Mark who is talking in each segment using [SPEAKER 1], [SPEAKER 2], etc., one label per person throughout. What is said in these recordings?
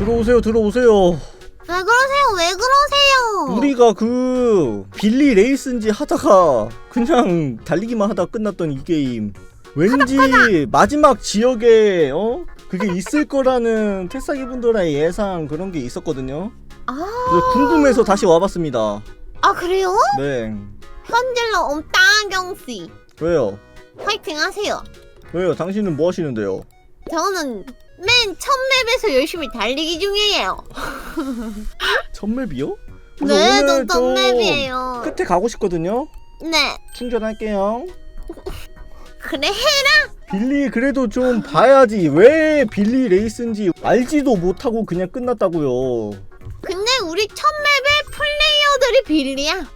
[SPEAKER 1] 들어오세요 들어오세요
[SPEAKER 2] 왜 그러세요? 왜 그러세요?
[SPEAKER 1] 우리가 그 빌리 레이스인지 하다가 그냥 달리기만 하다 끝났던 이 게임 왠지 마지막 지역에 어 그게 있을 거라는 태사기 분들의 예상 그런 게 있었거든요.
[SPEAKER 2] 아,
[SPEAKER 1] 그래서 궁금해서 다시 와봤습니다.
[SPEAKER 2] 아 그래요?
[SPEAKER 1] 네
[SPEAKER 2] 현질러 옴따경 씨
[SPEAKER 1] 왜요?
[SPEAKER 2] 파이팅 하세요.
[SPEAKER 1] 왜요? 당신은 뭐 하시는데요?
[SPEAKER 2] 저는 맨 첫 맵에서 열심히 달리기 중이에요.
[SPEAKER 1] 첫 맵이요? 그래서
[SPEAKER 2] 네,
[SPEAKER 1] 오늘
[SPEAKER 2] 저첫
[SPEAKER 1] 좀
[SPEAKER 2] 맵이에요.
[SPEAKER 1] 끝에 가고 싶거든요.
[SPEAKER 2] 네,
[SPEAKER 1] 충전할게요.
[SPEAKER 2] 그래
[SPEAKER 1] 빌리 그래도 좀 봐야지 왜 빌리 레이스인지 알지도 못하고 그냥 끝났다고요.
[SPEAKER 2] 근데 우리 첫 맵의 플레이어들이 빌리야.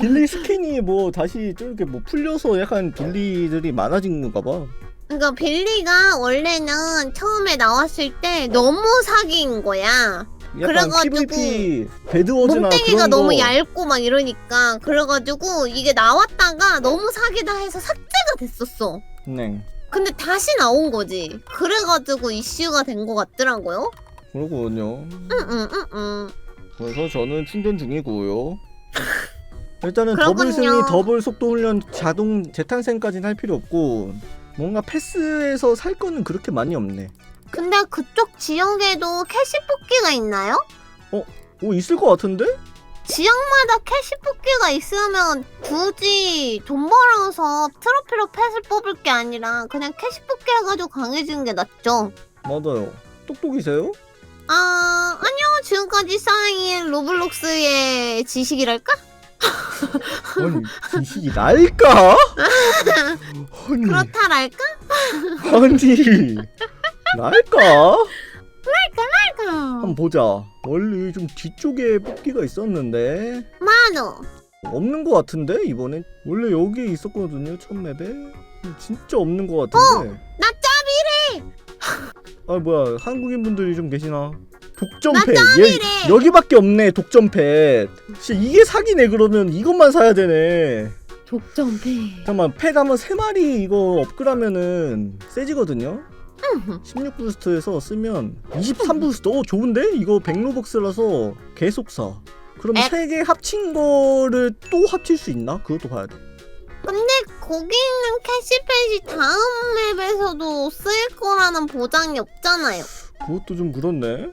[SPEAKER 1] 빌리 스킨이 뭐 다시 저렇게 뭐 풀려서 약간 빌리들이 많아진 건가 봐.
[SPEAKER 2] 그러니까 빌리가 원래는 처음에 나왔을 때 너무 사기인 거야.
[SPEAKER 1] 약간
[SPEAKER 2] 그래가지고
[SPEAKER 1] PVP 배드워즈나
[SPEAKER 2] 몸뚱이가
[SPEAKER 1] 그런
[SPEAKER 2] 너무
[SPEAKER 1] 거
[SPEAKER 2] 얇고 막 이러니까 그래가지고 이게 나왔다가 너무 사기다 해서 삭제가 됐었어.
[SPEAKER 1] 네.
[SPEAKER 2] 근데 다시 나온 거지. 그래가지고 이슈가 된것 같더라고요.
[SPEAKER 1] 그렇군요.
[SPEAKER 2] 응응응응.
[SPEAKER 1] 그래서 저는 충전 중이고요. 일단은 더블
[SPEAKER 2] 그렇군요.
[SPEAKER 1] 승리, 더블 속도 훈련, 자동 재탄생까지는 할 필요 없고 뭔가 패스에서 살 거는 그렇게 많이 없네.
[SPEAKER 2] 근데 그쪽 지역에도 캐시 뽑기가 있나요?
[SPEAKER 1] 오 있을 것 같은데?
[SPEAKER 2] 지역마다 캐시 뽑기가 있으면 굳이 돈 벌어서 트로피로 펫을 뽑을 게 아니라 그냥 캐시 뽑기 해가지고 강해지는 게 낫죠.
[SPEAKER 1] 맞아요. 똑똑이세요?
[SPEAKER 2] 아 아니요 지금까지 쌓인 로블록스의 지식이랄까?
[SPEAKER 1] 아니 지식이 날까? 아니
[SPEAKER 2] 그렇다랄까?
[SPEAKER 1] 아니 날까?
[SPEAKER 2] 그럴까?
[SPEAKER 1] 한번 보자. 원래 좀 뒤쪽에 뽑기가 있었는데
[SPEAKER 2] 마노
[SPEAKER 1] 없는 것 같은데 이번엔 원래 여기에 있었거든요 첫 맵에 진짜 없는 것 같은데.
[SPEAKER 2] 나 짭이래
[SPEAKER 1] 아 뭐야 한국인 분들이 좀 계시나?
[SPEAKER 2] 나
[SPEAKER 1] 독점패 얘 여기밖에 없네 독점패. 진짜 이게 사기네 그러면 이것만 사야 되네.
[SPEAKER 2] 독점패
[SPEAKER 1] 잠깐만 펫 한번 세 마리 이거 업그라면은 세지거든요. 16 부스트에서 쓰면 23 부스트. 오 좋은데? 이거 100로벅스라서 계속 사. 그럼
[SPEAKER 2] 앱.
[SPEAKER 1] 세개 합친 거를 또 합칠 수 있나? 그것도 봐야 돼.
[SPEAKER 2] 근데 거기 있는 캐시펫이 다음 맵에서도 쓰일 거라는 보장이 없잖아요
[SPEAKER 1] 그것도 좀 그렇네.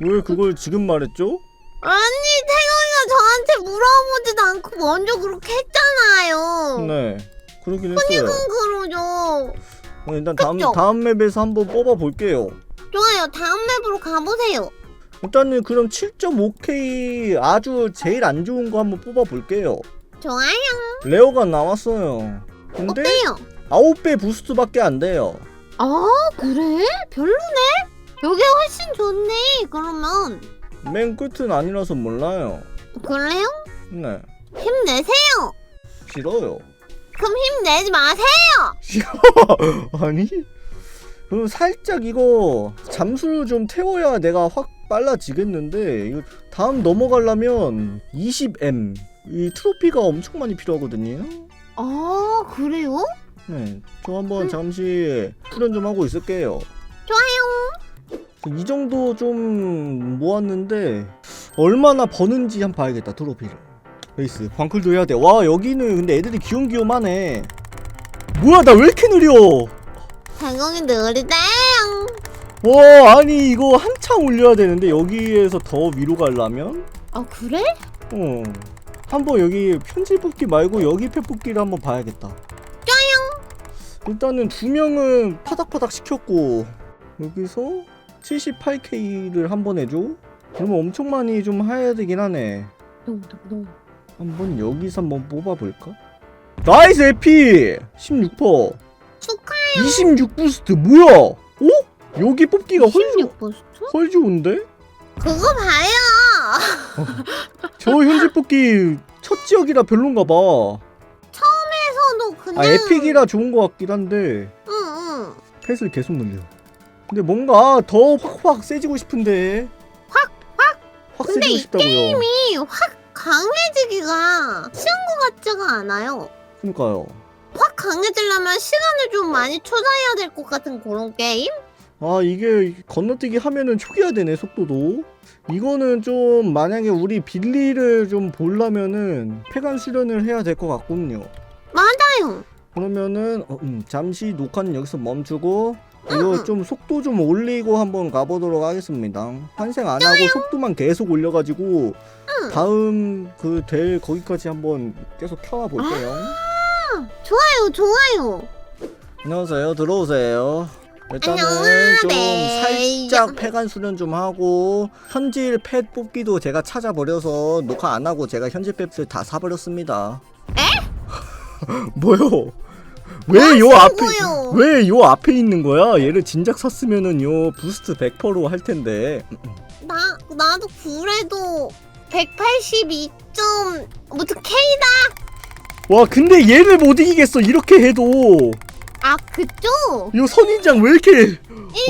[SPEAKER 1] 왜 그걸 지금 말했죠?
[SPEAKER 2] 아니 태경이가 저한테 물어보지도 않고 먼저 그렇게 했잖아요
[SPEAKER 1] 네. 그러긴 했어요.
[SPEAKER 2] 그건 그러죠
[SPEAKER 1] 어, 일단 다음
[SPEAKER 2] 그쵸?
[SPEAKER 1] 다음 맵에서 한번 뽑아 볼게요.
[SPEAKER 2] 좋아요 다음 맵으로 가보세요
[SPEAKER 1] 일단은 그럼 7.5K 아주 제일 안 좋은 거 한번 뽑아 볼게요.
[SPEAKER 2] 좋아요
[SPEAKER 1] 레어가 나왔어요. 근데
[SPEAKER 2] 어때요?
[SPEAKER 1] 9배 부스트밖에 안 돼요.
[SPEAKER 2] 아 그래? 별로네? 여기 훨씬 좋네 그러면
[SPEAKER 1] 맨 끝은 아니라서 몰라요.
[SPEAKER 2] 그래요?
[SPEAKER 1] 네.
[SPEAKER 2] 힘내세요
[SPEAKER 1] 싫어요.
[SPEAKER 2] 그럼 힘내지 마세요
[SPEAKER 1] 아니? 그럼 살짝 이거 잠수를 좀 태워야 내가 확 빨라지겠는데 이거 다음 넘어가려면 20M 이 트로피가 엄청 많이 필요하거든요.
[SPEAKER 2] 아 그래요?
[SPEAKER 1] 네, 저 한번 잠시 훈련 좀 하고 있을게요.
[SPEAKER 2] 좋아요
[SPEAKER 1] 이 정도 좀 모았는데 얼마나 버는지 한번 봐야겠다 트로피를. 베이스 광클도 해야 돼. 와 여기는 근데 애들이 귀염귀염하네. 뭐야 나 왜 이렇게 느려?
[SPEAKER 2] 당연히 느리대요
[SPEAKER 1] 와 아니 이거 한참 올려야 되는데 여기에서 더 위로 가려면
[SPEAKER 2] 아 그래?
[SPEAKER 1] 어 한번 여기 편지 뽑기 말고 여기 패 뽑기를 한번 봐야겠다
[SPEAKER 2] 짜요
[SPEAKER 1] 일단은 두 명은 파닥파닥 시켰고 여기서 78K를 한번 해줘 그러면 엄청 많이 좀 해야 되긴 하네 한번 여기서 한번 뽑아볼까? 나이스 에피 16%
[SPEAKER 2] 축하해
[SPEAKER 1] 26 부스트 뭐야 어? 여기 뽑기가 훨, 좋-
[SPEAKER 2] 16 부스트?
[SPEAKER 1] 훨 좋은데?
[SPEAKER 2] 그거 봐요
[SPEAKER 1] 저 현지 뽑기 첫 지역이라 별론가 봐.
[SPEAKER 2] 처음에서도 그냥
[SPEAKER 1] 아 에픽이라 좋은 것 같긴 한데
[SPEAKER 2] 응응
[SPEAKER 1] 펫을 계속 늘려. 근데 뭔가 더 확확 세지고 싶은데. 확 확. 확
[SPEAKER 2] 근데
[SPEAKER 1] 세지고
[SPEAKER 2] 이
[SPEAKER 1] 싶다고요.
[SPEAKER 2] 게임이 확 강해지기가 쉬운 것 같지가 않아요
[SPEAKER 1] 그러니까요.
[SPEAKER 2] 확 강해지려면 시간을 좀 많이 투자해야 될 것 같은 그런 게임?
[SPEAKER 1] 아 이게 건너뛰기 하면은 초기화 되네 속도도 이거는 좀 만약에 우리 빌리를 좀 보려면은 폐간 수련을 해야 될 것 같군요
[SPEAKER 2] 맞아요.
[SPEAKER 1] 그러면은 어, 음, 잠시 녹화는 여기서 멈추고 이거 좀 속도 좀 올리고 한번 가보도록 하겠습니다 환생 안 하고 속도만 계속 올려가지고 다음 그 될 거기까지 한번 계속 켜와 볼게요
[SPEAKER 2] 좋아요, 좋아요.
[SPEAKER 1] 안녕하세요 들어오세요 일단은 좀
[SPEAKER 2] 안녕하세요.
[SPEAKER 1] 살짝 폐간 수련 좀 하고 현질 펫 뽑기도 제가 찾아버려서 녹화 안 하고 제가 현질 펫을 다 사버렸습니다 에? 뭐요? 왜 요 앞에
[SPEAKER 2] 쓰고요?
[SPEAKER 1] 왜 요 앞에 있는 거야? 얘를 진작 샀으면은 요 부스트 100%로 할 텐데
[SPEAKER 2] 나 나도 그래도 182점 무슨 K다.
[SPEAKER 1] 와 근데 얘를 못 이기겠어 이렇게 해도
[SPEAKER 2] 아 그쪽?
[SPEAKER 1] 이 선인장 왜 이렇게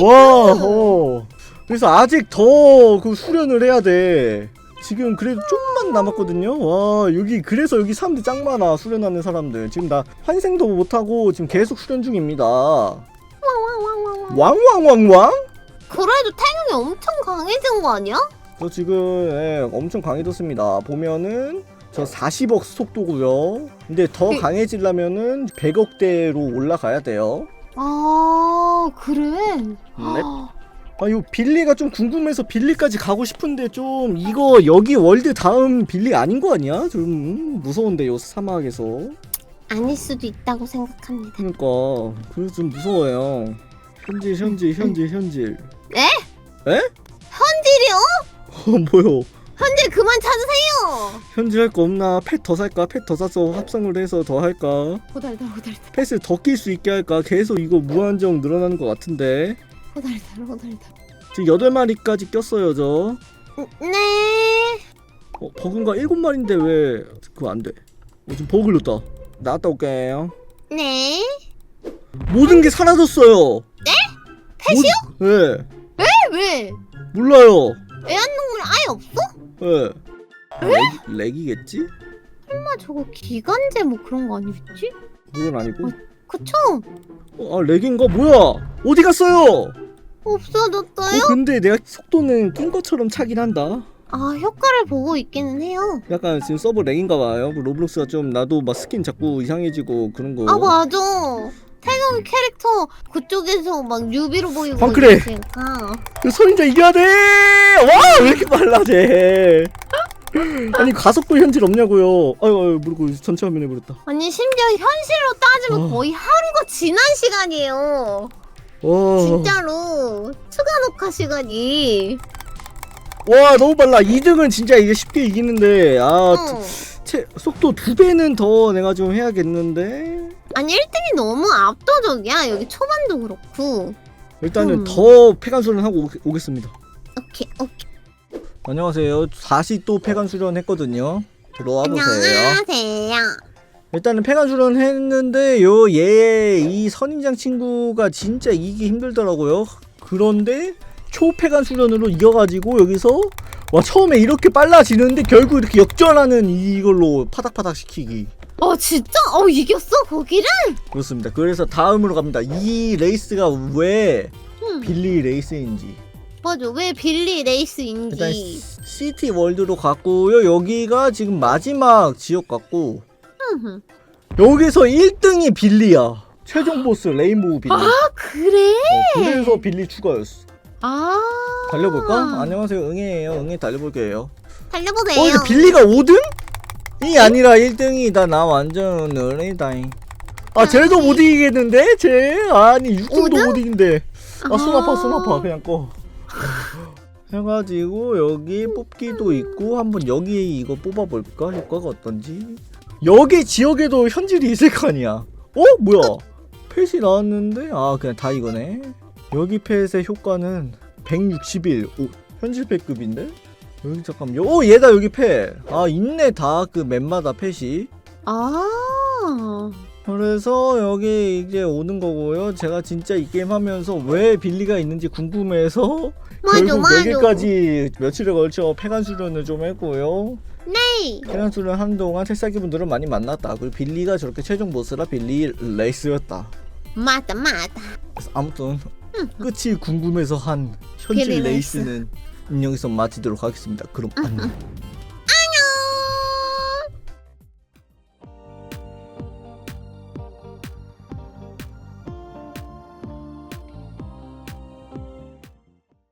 [SPEAKER 1] 와 어. 그래서 아직 더 그 수련을 해야 돼 지금 그래도 좀만 남았거든요 와 여기 그래서 여기 사람들 짱 많아 수련하는 사람들 지금 나 환생도 못하고 지금 계속 수련 중입니다
[SPEAKER 2] 왕왕왕왕왕.
[SPEAKER 1] 왕왕왕왕?
[SPEAKER 2] 그래도 태경이 엄청 강해진 거 아니야?
[SPEAKER 1] 저 지금 예, 엄청 강해졌습니다 보면은 저 40억 속도고요 근데 더
[SPEAKER 2] 그-
[SPEAKER 1] 강해지려면은 100억대로 올라가야 돼요
[SPEAKER 2] 아 그래?
[SPEAKER 1] 네. 아, 요 빌리가 좀 궁금해서 빌리까지 가고 싶은데 좀 이거 여기 월드 다음 빌리 아닌 거 아니야? 좀 음, 무서운데 요 사막에서.
[SPEAKER 2] 아닐 수도 있다고 생각합니다.
[SPEAKER 1] 그러니까 그래서 좀 무서워요. 현질 현질 현질 현질.
[SPEAKER 2] 현질이요?
[SPEAKER 1] 어 뭐요?
[SPEAKER 2] 현질 그만 찾으세요.
[SPEAKER 1] 현질 할 거 없나? 펫 더 살까? 펫 더 사서 합성을 해서 더 할까?
[SPEAKER 2] 호달달 호달달
[SPEAKER 1] 펫을 더 낄 수 있게 할까? 계속 이거 무한정 늘어나는 것 같은데.
[SPEAKER 2] 호달달 호달달.
[SPEAKER 1] 지금 8마리까지 꼈어요 저.
[SPEAKER 2] 네.
[SPEAKER 1] 어, 버그인가 7마리인데 왜 그거 안 돼? 어, 지금 버그 걸렸다. 나갔다 올게요.
[SPEAKER 2] 네.
[SPEAKER 1] 모든 게 사라졌어요.
[SPEAKER 2] 네? 펫이요?
[SPEAKER 1] 모... 네.
[SPEAKER 2] 왜 왜?
[SPEAKER 1] 몰라요.
[SPEAKER 2] 애완동물 아예 없어?
[SPEAKER 1] 네. 렉, 렉이겠지?
[SPEAKER 2] 설마 저거 기관제 뭐 그런 거 아니겠지?
[SPEAKER 1] 그건 아니고.
[SPEAKER 2] 그쵸?
[SPEAKER 1] 어, 아 렉인가? 뭐야? 어디 갔어요? 어
[SPEAKER 2] 없어졌어요?
[SPEAKER 1] 근데 내가 속도는 낀 것처럼 차긴 한다.
[SPEAKER 2] 아 효과를 보고 있기는 해요.
[SPEAKER 1] 약간 지금 서버 렉인가 봐요. 그 로블록스가 좀 나도 막 스킨 자꾸 이상해지고 그런 거.
[SPEAKER 2] 아 맞아. 태경 캐릭터 그쪽에서 막 뉴비로 보이고
[SPEAKER 1] 황크래.
[SPEAKER 2] 이러니까.
[SPEAKER 1] 그 선인자 이겨야 돼. 와, 왜 이렇게 빨라 쟤? 아니 가속도 현질 없냐고요. 아유, 아유 모르고 전체 화면에 버렸다.
[SPEAKER 2] 아니 심지어 현실로 따지면
[SPEAKER 1] 어.
[SPEAKER 2] 거의 하루가 지난 시간이에요.
[SPEAKER 1] 와,
[SPEAKER 2] 진짜로 추가 녹화 시간이.
[SPEAKER 1] 와 너무 빨라. 2등은 진짜 이게 쉽게 이기는데 아
[SPEAKER 2] 어.
[SPEAKER 1] 체, 속도 두 배는 더 내가 좀 해야겠는데
[SPEAKER 2] 아니 1등이 너무 압도적이야. 여기 초반도 그렇고.
[SPEAKER 1] 일단은
[SPEAKER 2] 음.
[SPEAKER 1] 더 폐간 수련 하고 오겠- 오겠습니다.
[SPEAKER 2] 오케이 오케이.
[SPEAKER 1] 안녕하세요. 다시 또 폐간 수련 했거든요. 들어와 보세요.
[SPEAKER 2] 안녕하세요.
[SPEAKER 1] 일단은 폐간 수련 했는데 요 얘 이 선인장 친구가 진짜 이기기 힘들더라고요. 그런데 초폐간 수련으로 이겨가지고 여기서 와 처음에 이렇게 빨라지는데 결국 이렇게 역전하는 이걸로 파닥파닥 시키기.
[SPEAKER 2] 어 진짜? 어 이겼어 거기를?
[SPEAKER 1] 그렇습니다. 그래서 다음으로 갑니다. 이 레이스가 왜
[SPEAKER 2] 응.
[SPEAKER 1] 빌리 레이스인지.
[SPEAKER 2] 맞아 왜 빌리
[SPEAKER 1] 일단
[SPEAKER 2] 레이스인지.
[SPEAKER 1] 시티 월드로 갔고요. 여기가 지금 마지막 지역 같고
[SPEAKER 2] 흠흠.
[SPEAKER 1] 여기서 1등이 빌리야. 최종 보스 레인보우 빌리.
[SPEAKER 2] 아 그래?
[SPEAKER 1] 어, 그래서 빌리 추가였어.
[SPEAKER 2] 아.
[SPEAKER 1] 달려볼까? 안녕하세요. 응애예요. 응애 달려볼게요.
[SPEAKER 2] 달려보세요.
[SPEAKER 1] 어, 이거 빌리가 5등? 이 아니라 1등이다. 나 완전 어리다잉. 아, 쟤도 못 이기겠는데? 쟤? 아니, 6등도
[SPEAKER 2] 오등?
[SPEAKER 1] 못 이긴데. 아, 손 아파,
[SPEAKER 2] 아.
[SPEAKER 1] 손 아파. 그냥 꺼. 해가지고, 여기 뽑기도 있고, 한번 여기 이거 뽑아볼까? 효과가 어떤지. 여기 지역에도 현질이 있을 거 아니야. 어? 뭐야? 펫이 나왔는데? 아, 그냥 다 이거네. 여기 펫의 효과는 161. 오, 현질 펫급인데? 여기 잠깐. 오, 얘다 여기 펫. 아, 있네 다 그 맵마다 펫이.
[SPEAKER 2] 아.
[SPEAKER 1] 그래서 여기 이제 오는 거고요. 제가 진짜 이 게임 하면서 왜 빌리가 있는지 궁금해서
[SPEAKER 2] 맞아
[SPEAKER 1] 결국
[SPEAKER 2] 맞아.
[SPEAKER 1] 여기까지 며칠에 걸쳐 폐간 수련을 좀 했고요.
[SPEAKER 2] 네.
[SPEAKER 1] 폐간 수련 한동안 새싹이 분들은 많이 만났다. 그리고 빌리가 저렇게 최종 보스라 빌리 레이스였다.
[SPEAKER 2] 맞다 맞다.
[SPEAKER 1] 그래서 아무튼 끝이 궁금해서 한
[SPEAKER 2] 빌리 레이스.
[SPEAKER 1] 레이스는 여기서 마치도록 하겠습니다. 그럼 안녕.